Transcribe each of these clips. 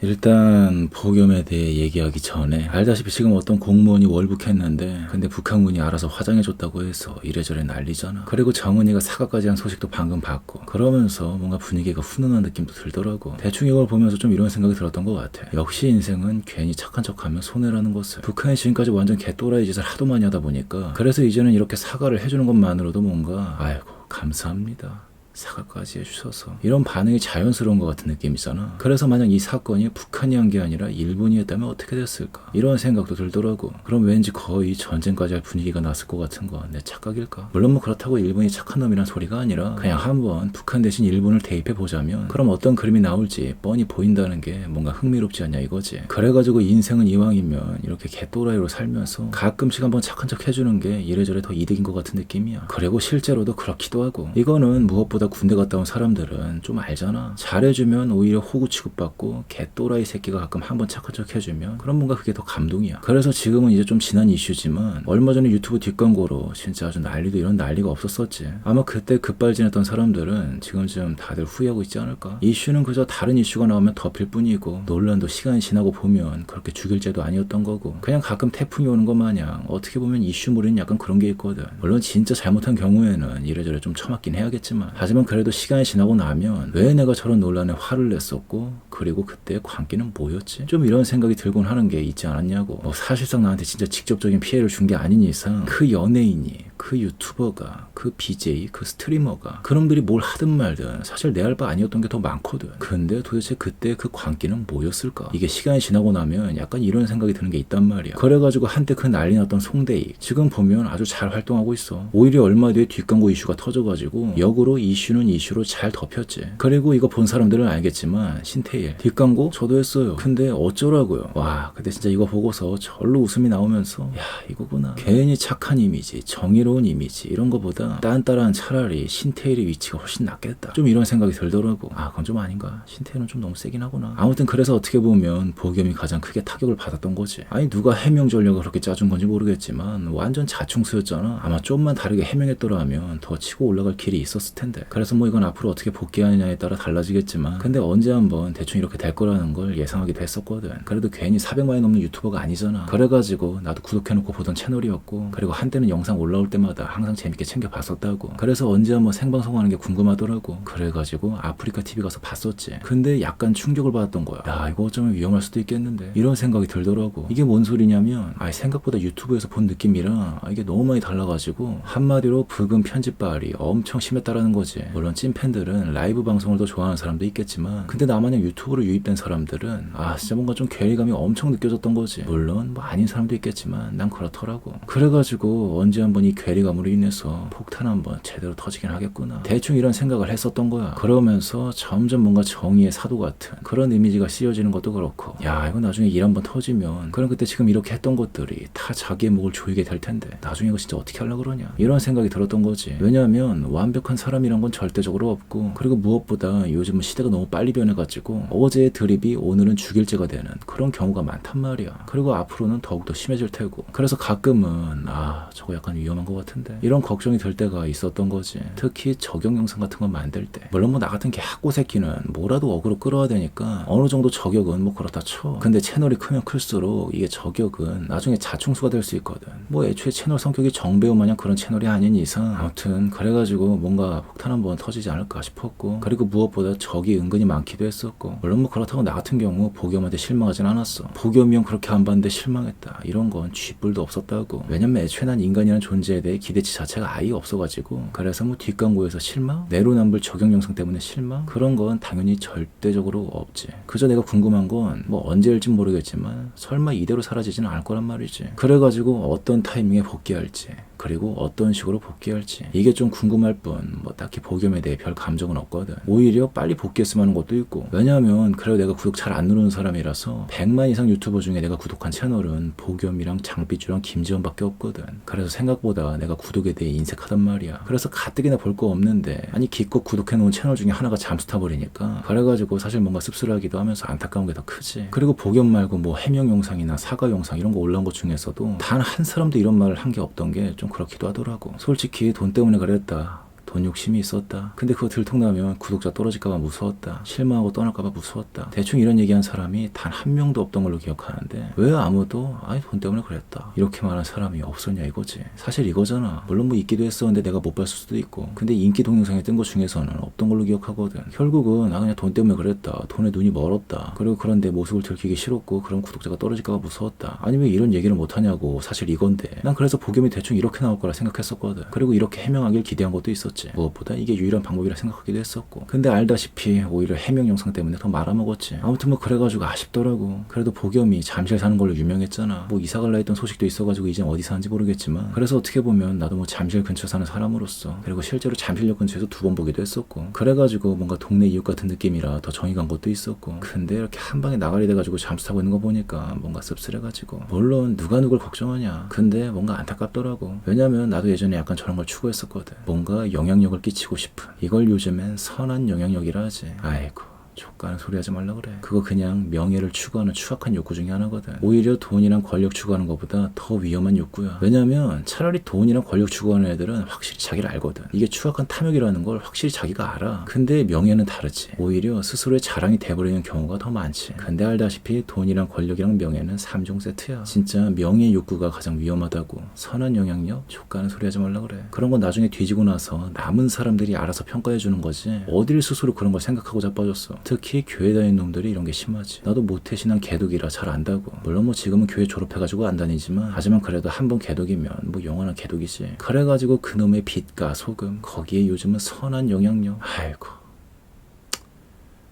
일단 폭염에 대해 얘기하기 전에 알다시피 지금 어떤 공무원이 월북했는데 근데 북한군이 알아서 화장해줬다고 해서 이래저래 난리잖아. 그리고 정은이가 사과까지 한 소식도 방금 봤고 그러면서 뭔가 분위기가 훈훈한 느낌도 들더라고. 대충 이걸 보면서 좀 이런 생각이 들었던 것 같아. 역시 인생은 괜히 착한 척하면 손해라는 것을. 북한이 지금까지 완전 개또라이 짓을 하도 많이 하다 보니까 그래서 이제는 이렇게 사과를 해주는 것만으로도 뭔가 아이고 감사합니다 사과까지 해주셔서 이런 반응이 자연스러운 것 같은 느낌이잖아. 그래서 만약 이 사건이 북한이 한 게 아니라 일본이 했다면 어떻게 됐을까? 이런 생각도 들더라고. 그럼 왠지 거의 전쟁까지 할 분위기가 났을 것 같은 건내 착각일까? 물론 뭐 그렇다고 일본이 착한 놈이란 소리가 아니라 그냥 한번 북한 대신 일본을 대입해 보자면 그럼 어떤 그림이 나올지 뻔히 보인다는 게 뭔가 흥미롭지 않냐 이거지. 그래가지고 인생은 이왕이면 이렇게 개또라이로 살면서 가끔씩 한번 착한 척 해주는 게 이래저래 더 이득인 것 같은 느낌이야. 그리고 실제로도 그렇기도 하고. 이거는 무엇보다 군대 갔다 온 사람들은 좀 알잖아. 잘해주면 오히려 호구 취급받고 개또라이 새끼가 가끔 한번 착한 척 해주면 그럼 뭔가 그게 더 감동이야. 그래서 지금은 이제 좀 지난 이슈지만 얼마 전에 유튜브 뒷광고로 진짜 아주 난리도 이런 난리가 없었었지. 아마 그때 급발진했던 사람들은 지금쯤 다들 후회하고 있지 않을까. 이슈는 그저 다른 이슈가 나오면 덮일 뿐이고 논란도 시간이 지나고 보면 그렇게 죽일 죄도 아니었던 거고 그냥 가끔 태풍이 오는 것 마냥 어떻게 보면 이슈물에는 약간 그런 게 있거든. 물론 진짜 잘못한 경우에는 이래저래 좀 처맞긴 해야겠지만 하지만 그래도 시간이 지나고 나면 왜 내가 저런 논란에 화를 냈었고 그리고 그때 광기는 뭐였지? 좀 이런 생각이 들곤 하는 게 있지 않았냐고. 뭐 사실상 나한테 진짜 직접적인 피해를 준 게 아닌 이상 그 연예인이 그 유튜버가 그 BJ 그 스트리머가 그놈들이 뭘 하든 말든 사실 내알바 아니었던 게 더 많거든. 근데 도대체 그때 그 광기는 뭐였을까? 이게 시간이 지나고 나면 약간 이런 생각이 드는 게 있단 말이야. 그래가지고 한때 그 난리 났던 송대익 지금 보면 아주 잘 활동하고 있어. 오히려 얼마 뒤에 뒷광고 이슈가 터져가지고 역으로 이슈는 이슈로 잘 덮였지. 그리고 이거 본 사람들은 알겠지만 신태일 뒷광고 저도 했어요. 근데 어쩌라고요? 와 근데 진짜 이거 보고서 절로 웃음이 나오면서 야 이거구나. 괜히 착한 이미지 정의로 운 이미지 이런 거보다 딴따라한 차라리 신태일의 위치가 훨씬 낫겠다. 좀 이런 생각이 들더라고. 아 그건 좀 아닌가. 신태일은 좀 너무 세긴 하구나. 아무튼 그래서 어떻게 보면 보겸이 가장 크게 타격을 받았던 거지. 아니 누가 해명 전략을 그렇게 짜준 건지 모르겠지만 완전 자충수였잖아. 아마 좀만 다르게 해명했더라면 더 치고 올라갈 길이 있었을 텐데. 그래서 뭐 이건 앞으로 어떻게 복귀하느냐에 따라 달라지겠지만 근데 언제 한번 대충 이렇게 될 거라는 걸 예상하기도 했었거든. 그래도 괜히 400만이 넘는 유튜버가 아니잖아. 그래가지고 나도 구독해놓고 보던 채널이었고 그리고 한때는 영상 올라올 때 마다 항상 재밌게 챙겨 봤었다고. 그래서 언제 한번 생방송 하는 게 궁금하더라고. 그래가지고 아프리카 TV 가서 봤었지. 근데 약간 충격을 받았던 거야. 야 이거 어쩌면 위험할 수도 있겠는데 이런 생각이 들더라고. 이게 뭔 소리냐면 아 생각보다 유튜브에서 본 느낌이랑 아, 이게 너무 많이 달라가지고 한마디로 부금 편집발이 엄청 심했다라는 거지. 물론 찐팬들은 라이브 방송을 더 좋아하는 사람도 있겠지만 근데 나마냥 유튜브로 유입된 사람들은 아 진짜 뭔가 좀 괴리감이 엄청 느껴졌던 거지. 물론 뭐 아닌 사람도 있겠지만 난 그렇더라고. 그래가지고 언제 한번 이 괴리감으로 인해서 폭탄 한번 제대로 터지긴 하겠구나. 대충 이런 생각을 했었던 거야. 그러면서 점점 뭔가 정의의 사도 같은 그런 이미지가 씌워지는 것도 그렇고 야 이거 나중에 일 한번 터지면 그럼 그때 지금 이렇게 했던 것들이 다 자기의 목을 조이게 될 텐데 나중에 이거 진짜 어떻게 하려고 그러냐 이런 생각이 들었던 거지. 왜냐하면 완벽한 사람이란 건 절대적으로 없고 그리고 무엇보다 요즘은 시대가 너무 빨리 변해가지고 어제의 드립이 오늘은 죽일죄가 되는 그런 경우가 많단 말이야. 그리고 앞으로는 더욱더 심해질 테고 그래서 가끔은 아 저거 약간 위험한 것 같은데 이런 걱정이 들 때가 있었던 거지. 특히 적용 영상 같은 거 만들 때 물론 뭐 나 같은 개학고 새끼는 뭐라도 어그로 끌어야 되니까 어느 정도 저격은 뭐 그렇다 쳐. 근데 채널이 크면 클수록 이게 저격은 나중에 자충수가 될 수 있거든. 뭐 애초에 채널 성격이 정배우 마냥 그런 채널이 아닌 이상 아무튼 그래가지고 뭔가 폭탄 한번 터지지 않을까 싶었고 그리고 무엇보다 적이 은근히 많기도 했었고 물론 뭐 그렇다고 나 같은 경우 보겸한테 실망하진 않았어. 보겸이 형 그렇게 안 봤는데 실망했다. 이런 건 쥐뿔도 없었다고. 왜냐면 애초에 난 인간이라는 존재에 대해 기대치 자체가 아예 없어가지고 그래서 뭐 뒷광고에서 실망? 내로남불 적용 영상 때문에 실망? 그런 건 당연히 절대적으로 없지. 그저 내가 궁금한 건 뭐 언제일진 모르겠지만 설마 이대로 사라지지는 않을 거란 말이지. 그래가지고 어떤 타이밍에 복귀할지 그리고 어떤 식으로 복귀할지. 이게 좀 궁금할 뿐 뭐 딱히 복염에 대해 별 감정은 없거든. 오히려 빨리 복귀했으면 하는 것도 있고. 왜냐하면 그래도 내가 구독 잘 안 누르는 사람이라서 100만 이상 유튜버 중에 내가 구독한 채널은 복염이랑 장삐쭈랑 김지원밖에 없거든. 그래서 생각보다 내가 구독에 대해 인색하단 말이야. 그래서 가뜩이나 볼 거 없는데 아니 기껏 구독해놓은 채널 중에 하나가 잠수 타버리니까 그래가지고 사실 뭔가 씁쓸하기도 하면서 안타까운 게 더 크지. 그리고 복염 말고 뭐 해명 영상이나 사과 영상 이런 거 올라온 것 중에서도 단 한 사람도 이런 말을 한 게 없던 게좀 그렇기도 하더라고. 솔직히 돈 때문에 그랬다 돈 욕심이 있었다. 근데 그거 들통나면 구독자 떨어질까봐 무서웠다. 실망하고 떠날까봐 무서웠다. 대충 이런 얘기한 사람이 단 한 명도 없던 걸로 기억하는데 왜 아무도 아니 돈 때문에 그랬다. 이렇게 말한 사람이 없었냐 이거지. 사실 이거잖아. 물론 뭐 있기도 했었는데 내가 못 봤을 수도 있고. 근데 인기 동영상에 뜬 것 중에서는 없던 걸로 기억하거든. 결국은 아 그냥 돈 때문에 그랬다. 돈에 눈이 멀었다. 그리고 그런 내 모습을 들키기 싫었고 그런 구독자가 떨어질까봐 무서웠다. 아니 왜 이런 얘기를 못 하냐고. 사실 이건데. 난 그래서 복염이 대충 이렇게 나올 거라 생각했었거든. 그리고 이렇게 해명하길 기대한 것도 있었지. 무엇보다 이게 유일한 방법이라 생각하기도 했었고. 근데 알다시피 오히려 해명 영상 때문에 더 말아먹었지. 아무튼 뭐 그래가지고 아쉽더라고. 그래도 복염이 잠실 사는 걸로 유명했잖아. 뭐 이사 갈라 했던 소식도 있어가지고 이젠 어디 사는지 모르겠지만. 그래서 어떻게 보면 나도 뭐 잠실 근처 사는 사람으로서 그리고 실제로 잠실역 근처에서 두 번 보기도 했었고. 그래가지고 뭔가 동네 이웃 같은 느낌이라 더 정이 간 것도 있었고. 근데 이렇게 한 방에 나가리 돼가지고 잠수 타고 있는 거 보니까 뭔가 씁쓸해가지고. 물론 누가 누굴 걱정하냐. 근데 뭔가 안타깝더라고. 왜냐면 나도 예전에 약간 저런 걸 추구했었거든. 뭔가 영향력을 끼치고 싶은. 이걸 요즘엔 선한 영향력이라 하지. 아이고. 족가는 소리 하지 말라 그래. 그거 그냥 명예를 추구하는 추악한 욕구 중에 하나거든. 오히려 돈이랑 권력 추구하는 것보다 더 위험한 욕구야. 왜냐면 차라리 돈이랑 권력 추구하는 애들은 확실히 자기를 알거든. 이게 추악한 탐욕이라는 걸 확실히 자기가 알아. 근데 명예는 다르지. 오히려 스스로의 자랑이 돼버리는 경우가 더 많지. 근데 알다시피 돈이랑 권력이랑 명예는 3종 세트야. 진짜 명예 욕구가 가장 위험하다고. 선한 영향력? 족가는 소리 하지 말라 그래. 그런 건 나중에 뒤지고 나서 남은 사람들이 알아서 평가해 주는 거지. 어딜 스스로 그런 걸 생각하고 자빠졌어. 특히 교회 다니는 놈들이 이런 게 심하지. 나도 모태신앙 개독이라 잘 안다고. 물론 뭐 지금은 교회 졸업해가지고 안 다니지만 하지만 그래도 한 번 개독이면 뭐 영원한 개독이지. 그래가지고 그놈의 빛과 소금 거기에 요즘은 선한 영향력. 아이고.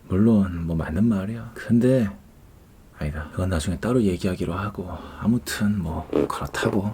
물론 뭐 맞는 말이야. 근데 아니다. 그건 나중에 따로 얘기하기로 하고 아무튼 뭐 그렇다고.